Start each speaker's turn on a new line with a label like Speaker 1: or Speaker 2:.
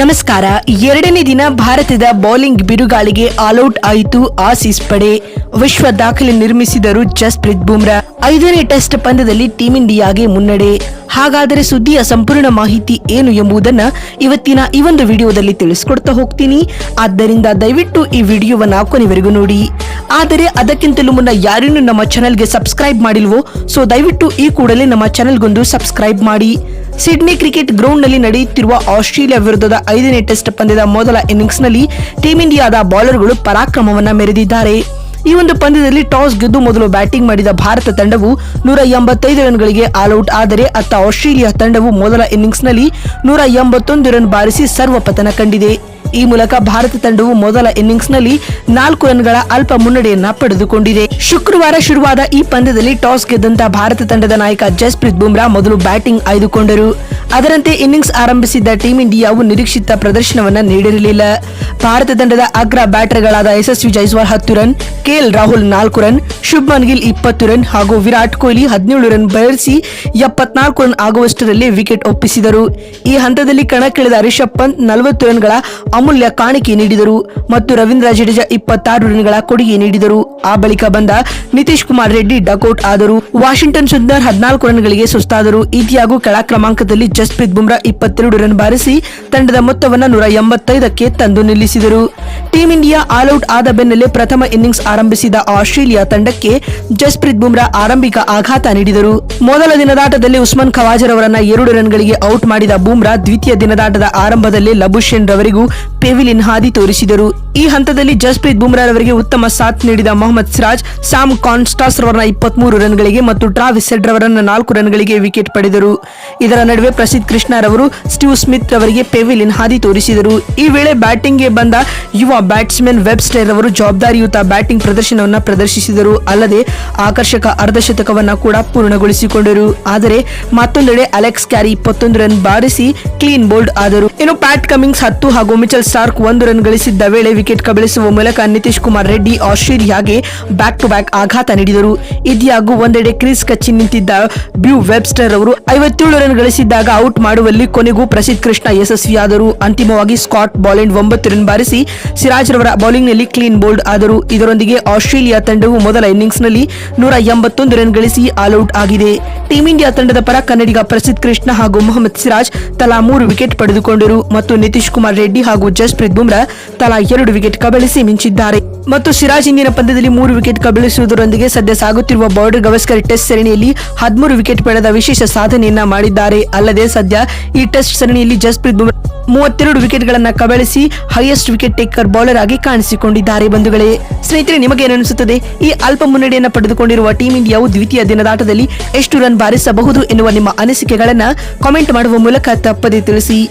Speaker 1: ನಮಸ್ಕಾರ. ಎರಡನೇ ದಿನ ಭಾರತದ ಬೌಲಿಂಗ್ ಬಿರುಗಾಳಿಗೆ ಆಲ್ಔಟ್ ಆಯಿತು ಆಸೀಸ್ ಪಡೆ. ವಿಶ್ವ ದಾಖಲೆ ನಿರ್ಮಿಸಿದರು ಜಸ್ಪ್ರೀತ್ ಬುಮ್ರಾ. ಐದನೇ ಟೆಸ್ಟ್ ಪಂದ್ಯದಲ್ಲಿ ಟೀಂ ಇಂಡಿಯಾಗೆ ಮುನ್ನಡೆ. ಹಾಗಾದರೆ ಸುದ್ದಿಯ ಸಂಪೂರ್ಣ ಮಾಹಿತಿ ಏನು ಎಂಬುದನ್ನು ಇವತ್ತಿನ ಈ ಒಂದು ವಿಡಿಯೋದಲ್ಲಿ ತಿಳಿಸ್ಕೊಡ್ತಾ ಹೋಗ್ತೀನಿ. ಆದ್ದರಿಂದ ದಯವಿಟ್ಟು ಈ ವಿಡಿಯೋವನ್ನು ಕೊನೆವರೆಗೂ ನೋಡಿ. ಆದರೆ ಅದಕ್ಕಿಂತಲೂ ಮುನ್ನ ಯಾರೇನು ನಮ್ಮ ಚಾನೆಲ್ಗೆ ಸಬ್ಸ್ಕ್ರೈಬ್ ಮಾಡಿಲ್ವೋ ಸೊ ದಯವಿಟ್ಟು ಈ ಕೂಡಲೇ ನಮ್ಮ ಚಾನೆಲ್ಗೊಂದು ಸಬ್ಸ್ಕ್ರೈಬ್ ಮಾಡಿ. ಸಿಡ್ನಿ ಕ್ರಿಕೆಟ್ ಗ್ರೌಂಡ್ನಲ್ಲಿ ನಡೆಯುತ್ತಿರುವ ಆಸ್ಟ್ರೇಲಿಯಾ ವಿರುದ್ಧದ ಐದನೇ ಟೆಸ್ಟ್ ಪಂದ್ಯದ ಮೊದಲ ಇನ್ನಿಂಗ್ಸ್ನಲ್ಲಿ ಟೀಂ ಇಂಡಿಯಾದ ಬೌಲರ್ಗಳು ಪರಾಕ್ರಮವನ್ನ ಮೆರೆದಿದ್ದಾರೆ. ಈ ಒಂದು ಪಂದ್ಯದಲ್ಲಿ ಟಾಸ್ ಗೆದ್ದು ಮೊದಲು ಬ್ಯಾಟಿಂಗ್ ಮಾಡಿದ ಭಾರತ ತಂಡವು ನೂರ ಎಂಬತ್ತೈದು ರನ್ಗಳಿಗೆ ಆಲ್ಔಟ್ ಆದರೆ ಅತ್ತ ಆಸ್ಟ್ರೇಲಿಯಾ ತಂಡವು ಮೊದಲ ಇನ್ನಿಂಗ್ಸ್ನಲ್ಲಿ ನೂರ ಎಂಬತ್ತೊಂದು ರನ್ ಬಾರಿಸಿ ಸರ್ವಪತನ ಕಂಡಿದೆ. ಈ ಮೂಲಕ ಭಾರತ ತಂಡವು ಮೊದಲ ಇನ್ನಿಂಗ್ಸ್ನಲ್ಲಿ ನಾಲ್ಕು ರನ್ಗಳ ಅಲ್ಪ ಮುನ್ನಡೆಯನ್ನ ಪಡೆದುಕೊಂಡಿದೆ. ಶುಕ್ರವಾರ ಶುರುವಾದ ಈ ಪಂದ್ಯದಲ್ಲಿ ಟಾಸ್ ಗೆದ್ದಂತ ಭಾರತ ತಂಡದ ನಾಯಕ ಜಸ್ಪ್ರೀತ್ ಬುಮ್ರಾ ಮೊದಲು ಬ್ಯಾಟಿಂಗ್ ಆಯ್ದುಕೊಂಡರು. ಅದರಂತೆ ಇನ್ನಿಂಗ್ಸ್ ಆರಂಭಿಸಿದ್ದ ಟೀಂ ಇಂಡಿಯಾವು ನಿರೀಕ್ಷಿತ ಪ್ರದರ್ಶನವನ್ನ ನೀಡಿರಲಿಲ್ಲ. ಭಾರತ ತಂಡದ ಅಗ್ರ ಬ್ಯಾಟರ್ಗಳಾದ ಯಶಸ್ವಿ ಜೈಸ್ವಾಲ್ ಹತ್ತು ರನ್ ಕೆಎಲ್ ರಾಹುಲ್ ನಾಲ್ಕು ರನ್, ಶುಭ್ಮನ್ ಗಿಲ್ ಇಪ್ಪತ್ತು ರನ್ ಹಾಗೂ ವಿರಾಟ್ ಕೊಹ್ಲಿ ಹದಿನೇಳು ರನ್ ಬಯಸಿ ಎಪ್ಪತ್ನಾಲ್ಕು ರನ್ ಆಗುವಷ್ಟರಲ್ಲಿ ವಿಕೆಟ್ ಒಪ್ಪಿಸಿದರು. ಈ ಹಂತದಲ್ಲಿ ಕಣಕ್ಕಿಳಿದ ರಿಷಬ್ ಪಂತ್ ನಲವತ್ತು ರನ್ಗಳ ಅಮೂಲ್ಯ ಕಾಣಿಕೆ ನೀಡಿದರು ಮತ್ತು ರವೀಂದ್ರ ಜಡೇಜಾ ಇಪ್ಪತ್ತಾರು ರನ್ಗಳ ಕೊಡುಗೆ ನೀಡಿದರು. ಆ ಬಳಿಕ ಬಂದ ನಿತೀಶ್ ಕುಮಾರ್ ರೆಡ್ಡಿ ಡಕೌಟ್ ಆದರು. ವಾಷಿಂಗ್ಟನ್ ಸುಂದರ್ ಹದಿನಾಲ್ಕು ರನ್ಗಳಿಗೆ ಸುಸ್ತಾದರು. ಇತಿಯಾಗೂ ಕೆಳ ಕ್ರಮಾಂಕದಲ್ಲಿ ಜಸ್ಪ್ರೀತ್ ಬುಮ್ರಾ ಇಪ್ಪತ್ತೆರಡು ರನ್ ಬಾರಿಸಿ ತಂಡದ ಮೊತ್ತವನ್ನು ನೂರ ಎಂಬತ್ತೈದಕ್ಕೆ ತಂದು ನಿಲ್ಲಿಸಿದರು. ಟೀಂ ಇಂಡಿಯಾ ಆಲ್ಔಟ್ ಆದ ಬೆನ್ನಲ್ಲೇ ಪ್ರಥಮ ಇನ್ನಿಂಗ್ಸ್ ಆರಂಭಿಸಿದ ಆಸ್ಟ್ರೇಲಿಯಾ ತಂಡಕ್ಕೆ ಜಸ್ಪ್ರೀತ್ ಬುಮ್ರಾ ಆರಂಭಿಕ ಆಘಾತ ನೀಡಿದರು. ಮೊದಲ ದಿನದಾಟದಲ್ಲಿ ಉಸ್ಮಾನ್ ಖವಾಜರ್ ಅವರನ್ನ ಎರಡು ರನ್ಗಳಿಗೆ ಔಟ್ ಮಾಡಿದ ಬುಮ್ರಾ ದ್ವಿತೀಯ ದಿನದಾಟದ ಆರಂಭದಲ್ಲಿ ಲಬುಶೇನ್ ರವರಿಗೂ ಪೆವಿಲಿನ್ ಹಾದಿ ತೋರಿಸಿದರು. ಈ ಹಂತದಲ್ಲಿ ಜಸ್ಪ್ರೀತ್ ಬುಮ್ರಾ ರವರಿಗೆ ಉತ್ತಮ ಸಾಥ್ ನೀಡಿದ ಮೊಹಮ್ಮದ್ ಸಿರಾಜ್, ಸಾಮ್ ಕಾನ್ಸ್ಟಾಸ್ ರವರನ್ನ ಇಪ್ಪತ್ಮೂರು ರನ್ಗಳಿಗೆ ಮತ್ತು ಟ್ರಾವಿಸ್ ಸೆಡ್ ರವರನ್ನ ನಾಲ್ಕು ರನ್ಗಳಿಗೆ ವಿಕೆಟ್ ಪಡೆದರು. ಇದರ ನಡುವೆ ಪ್ರಸಿದ್ಧ ಕೃಷ್ಣ ರವರು ಸ್ಟೀವ್ ಸ್ಮಿತ್ ರವರಿಗೆ ಪೆವಿಲಿನ್ ಹಾದಿ ತೋರಿಸಿದರು. ಈ ವೇಳೆ ಬ್ಯಾಟಿಂಗ್ಗೆ ಬಂದ ಯುವ ಬ್ಯಾಟ್ಸ್ಮನ್ ವೆಬ್ಸ್ಟರ್ ಅವರು ಜವಾಬ್ದಾರಿಯುತ ಬ್ಯಾಟಿಂಗ್ ಪ್ರದರ್ಶನವನ್ನ ಪ್ರದರ್ಶಿಸಿದರು. ಅಲ್ಲದೆ ಆಕರ್ಷಕ ಅರ್ಧಶತಕವನ್ನ ಕೂಡ ಪೂರ್ಣಗೊಳಿಸಿಕೊಂಡರು. ಆದರೆ ಮತ್ತೊಂದೆಡೆ ಅಲೆಕ್ಸ್ ಕ್ಯಾರಿ ಇಪ್ಪತ್ತೊಂದು ರನ್ ಬಾರಿಸಿ ಕ್ಲೀನ್ ಬೋಲ್ಡ್ ಆದರು. ಇನ್ನು ಪ್ಯಾಟ್ ಕಮಿಂಗ್ಸ್ ಹತ್ತು ಹಾಗೂ ಮಿಚಲ್ ಸ್ಟಾರ್ಕ್ ಒಂದು ರನ್ ಗಳಿಸಿದ್ದ ವೇಳೆ ವಿಕೆಟ್ ಕಬಳಿಸುವ ಮೂಲಕ ನಿತೀಶ್ ಕುಮಾರ್ ರೆಡ್ಡಿ ಆಸ್ಟ್ರೇಲಿಯಾಗೆ ಬ್ಯಾಕ್ ಟು ಬ್ಯಾಕ್ ಆಘಾತ ನೀಡಿದರು. ಇದ್ಯಾಗೂ ಒಂದೆಡೆ ಕ್ರೀಸ್ ಕಚ್ಚಿ ನಿಂತಿದ್ದ ಬ್ಯೂ ವೆಬ್ಸ್ಟರ್ ಅವರು ಐವತ್ತೇಳು ರನ್ ಗಳಿಸಿದ್ದಾಗ ಔಟ್ ಮಾಡುವಲ್ಲಿ ಕೊನೆಗೂ ಪ್ರಸಿದ್ಧ ಕೃಷ್ಣ ಯಶಸ್ವಿಯಾದರು. ಅಂತಿಮವಾಗಿ ಸ್ಕಾಟ್ ಬಾಲೆಂಡ್ ಒಂಬತ್ತು ರನ್ ಬಾರಿಸಿ ಸಿರಾಜ್ ರವರ ಬೌಲಿಂಗ್ನಲ್ಲಿ ಕ್ಲೀನ್ ಬೋಲ್ಡ್ ಆದರು. ಇದರೊಂದಿಗೆ ಆಸ್ಟ್ರೇಲಿಯಾ ತಂಡವು ಮೊದಲ ಇನ್ನಿಂಗ್ಸ್ನಲ್ಲಿ ನೂರ ಎಂಬತ್ತೊಂದು ರನ್ ಗಳಿಸಿ ಆಲ್ಔಟ್ ಆಗಿದೆ. ಟೀಂ ಇಂಡಿಯಾ ತಂಡದ ಪರ ಕನ್ನಡಿಗ ಪ್ರಸಿದ್ಧ ಕೃಷ್ಣ ಹಾಗೂ ಮೊಹಮ್ಮದ್ ಸಿರಾಜ್ ತಲಾ ಮೂರು ವಿಕೆಟ್ ಪಡೆದುಕೊಂಡರು. ಮತ್ತು ನಿತೀಶ್ ಕುಮಾರ್ ರೆಡ್ಡಿ ಹಾಗೂ ಜಸ್ಪ್ರೀತ್ ಬುಮ್ರಾ ತಲಾ ಎರಡು ವಿಕೆಟ್ ಕಬಳಿಸಿ ಮಿಂಚಿದ್ದಾರೆ. ಮತ್ತು ಸಿರಾಜ್ ಇಂದಿನ ಪಂದ್ಯದಲ್ಲಿ ಮೂರು ವಿಕೆಟ್ ಕಬಳಿಸುವುದರೊಂದಿಗೆ ಸದ್ಯ ಸಾಗುತ್ತಿರುವ ಬಾರ್ಡರ್ ಗವಸ್ಕರ್ ಟೆಸ್ಟ್ ಸರಣಿಯಲ್ಲಿ ಹದಿಮೂರು ವಿಕೆಟ್ ಪಡೆದ ವಿಶೇಷ ಸಾಧನೆಯನ್ನ ಮಾಡಿದ್ದಾರೆ. ಅಲ್ಲದೆ ಸದ್ಯ ಈ ಟೆಸ್ಟ್ ಸರಣಿಯಲ್ಲಿ ಜಸ್ಪ್ರೀತ್ ಬುಮ್ರಾ ಮೂವತ್ತೆರಡು ವಿಕೆಟ್ಗಳನ್ನು ಕಬಳಿಸಿ ಹೈಯೆಸ್ಟ್ ವಿಕೆಟ್ ಟೇಕರ್ ಬೌಲರ್ ಆಗಿ ಕಾಣಿಸಿಕೊಂಡಿದ್ದಾರೆ ಬಂಧುಗಳೇ. ಸ್ನೇಹಿತರೆ, ನಿಮಗೆ ಏನನಿಸುತ್ತದೆ ಈ ಅಲ್ಪ ಮುನ್ನಡೆಯನ್ನು ಪಡೆದುಕೊಂಡಿರುವ ಟೀಂ ಇಂಡಿಯಾವು ದ್ವಿತೀಯ ದಿನದಾಟದಲ್ಲಿ ಎಷ್ಟು ರನ್ ಬಾರಿಸಬಹುದು ಎನ್ನುವ ನಿಮ್ಮ ಅನಿಸಿಕೆಗಳನ್ನ ಕಾಮೆಂಟ್ ಮಾಡುವ ಮೂಲಕ ತಪ್ಪದೆ ತಿಳಿಸಿ.